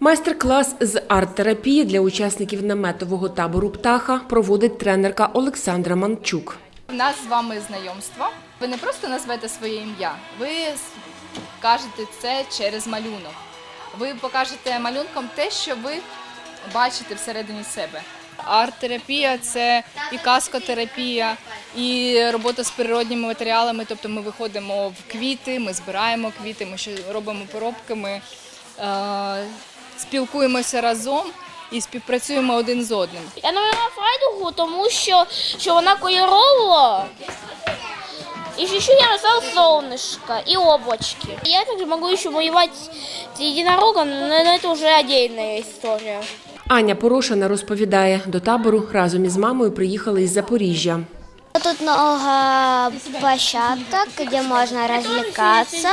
Майстер-клас з арт-терапії для учасників наметового табору Птаха проводить тренерка Олександра Манчук. У нас з вами знайомство. Ви не просто назвете своє ім'я, ви кажете це через малюнок. Ви покажете малюнком те, що ви бачите всередині себе. Арт-терапія це і каскотерапія, і робота з природніми матеріалами. Тобто ми виходимо в квіти, ми збираємо квіти, ми ще робимо поробки, ми е, спілкуємося разом і співпрацюємо один з одним. Я намалювала фрайдугу, тому що, що вона кольорова. И еще я написала солнышко и облачки. Я также могу еще малевать единорога, но это уже отдельная история. Аня Порошина розповідає, до табору разом із мамою приїхали із Запоріжжя. Тут много площадок, где можно развлекаться.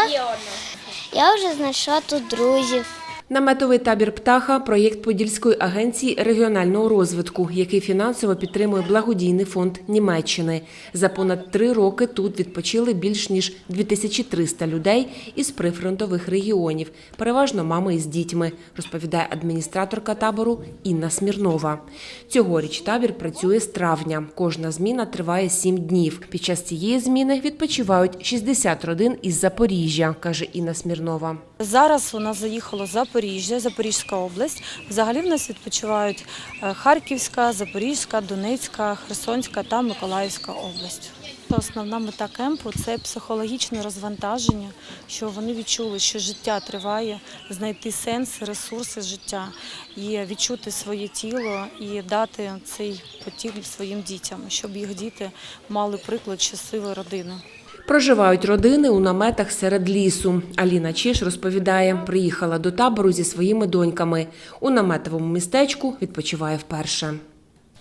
Я вже знайшла тут друзів. Наметовий табір Птаха проєкт Подільської агенції регіонального розвитку, який фінансово підтримує благодійний фонд Німеччини. За понад три роки тут відпочили більш ніж 2300 людей із прифронтових регіонів, переважно мами із дітьми, розповідає адміністраторка табору Інна Смірнова. Цьогоріч табір працює з травня. Кожна зміна триває сім днів. Під час цієї зміни відпочивають 60 родин із Запоріжжя, каже Інна Смірнова. Зараз у нас заїхало Запоріжжя, Запорізька область. Взагалі в нас відпочивають е, Харківська, Запорізька, Донецька, Херсонська та Миколаївська область. Основна мета кемпу це психологічне розвантаження, що вони відчули, що життя триває, знайти сенс, ресурси життя і відчути своє тіло і дати цей потік своїм дітям, щоб їх діти мали приклад щасливої родини. Проживають родини у наметах серед лісу. Аліна Чиш розповідає, приїхала до табору зі своїми доньками. У наметовому містечку відпочиває вперше.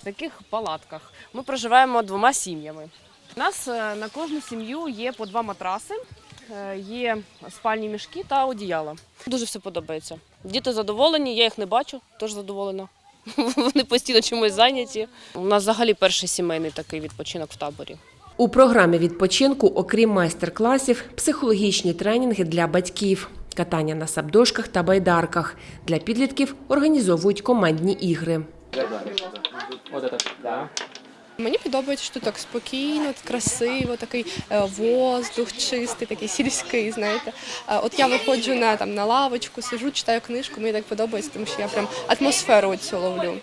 В таких палатках ми проживаємо двома сім'ями. У нас е, на кожну сім'ю є по два матраси, е, є спальні мішки та одіяла. Дуже все подобається. Діти задоволені, я їх не бачу, теж задоволена. Вони постійно чимось зайняті. У нас взагалі перший сімейний такий відпочинок в таборі. У програмі відпочинку, окрім майстер-класів, психологічні тренінги для батьків, катання на сабдошках та байдарках. Для підлітків організовують командні ігри. Мені подобається, що так спокійно, красиво, такий е, воздух чистий, такий сільський, знаєте. Е, От я виходжу на там на лавочку, сижу, читаю книжку, мені так подобається, тому що я прям атмосферу цю ловлю.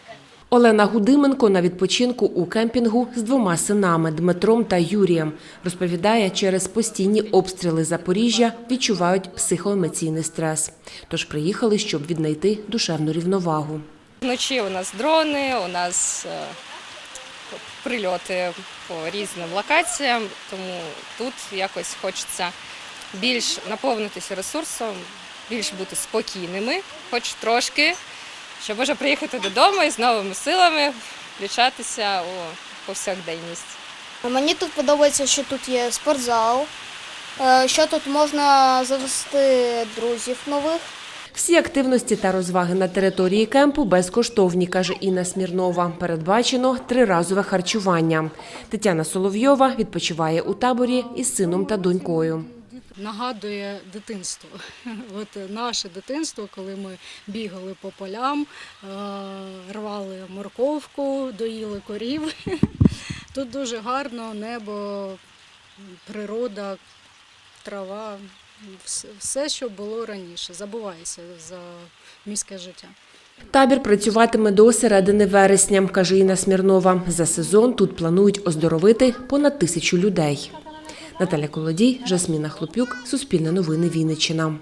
Олена Гудименко на відпочинку у кемпінгу з двома синами Дмитром та Юрієм. Розповідає, через постійні обстріли Запоріжжя відчувають психоемоційний стрес. Тож приїхали, щоб віднайти душевну рівновагу. Вночі у нас дрони, у нас е, прильоти по різним локаціям, тому тут якось хочеться більш наповнитися ресурсом, більш бути спокійними, хоч трошки, щоб може приїхати додому і з новими силами включатися у повсякденність. Мені тут подобається, що тут є спортзал, е, що тут можна завести друзів нових. Всі активності та розваги на території кемпу безкоштовні, каже Інна Смірнова. Передбачено триразове харчування. Тетяна Соловйова відпочиває у таборі із сином та донькою. Нагадує дитинство. От наше дитинство, коли ми бігали по полям, е, рвали морковку, доїли корів. Тут дуже гарно небо, природа, трава, все, що було раніше. Забувається за міське життя. Табір працюватиме до середини вересня, каже Інна Смірнова. За сезон тут планують оздоровити понад тисячу людей. Наталя Колодій, Жасміна Хлопюк, Суспільне новини Вінниччина.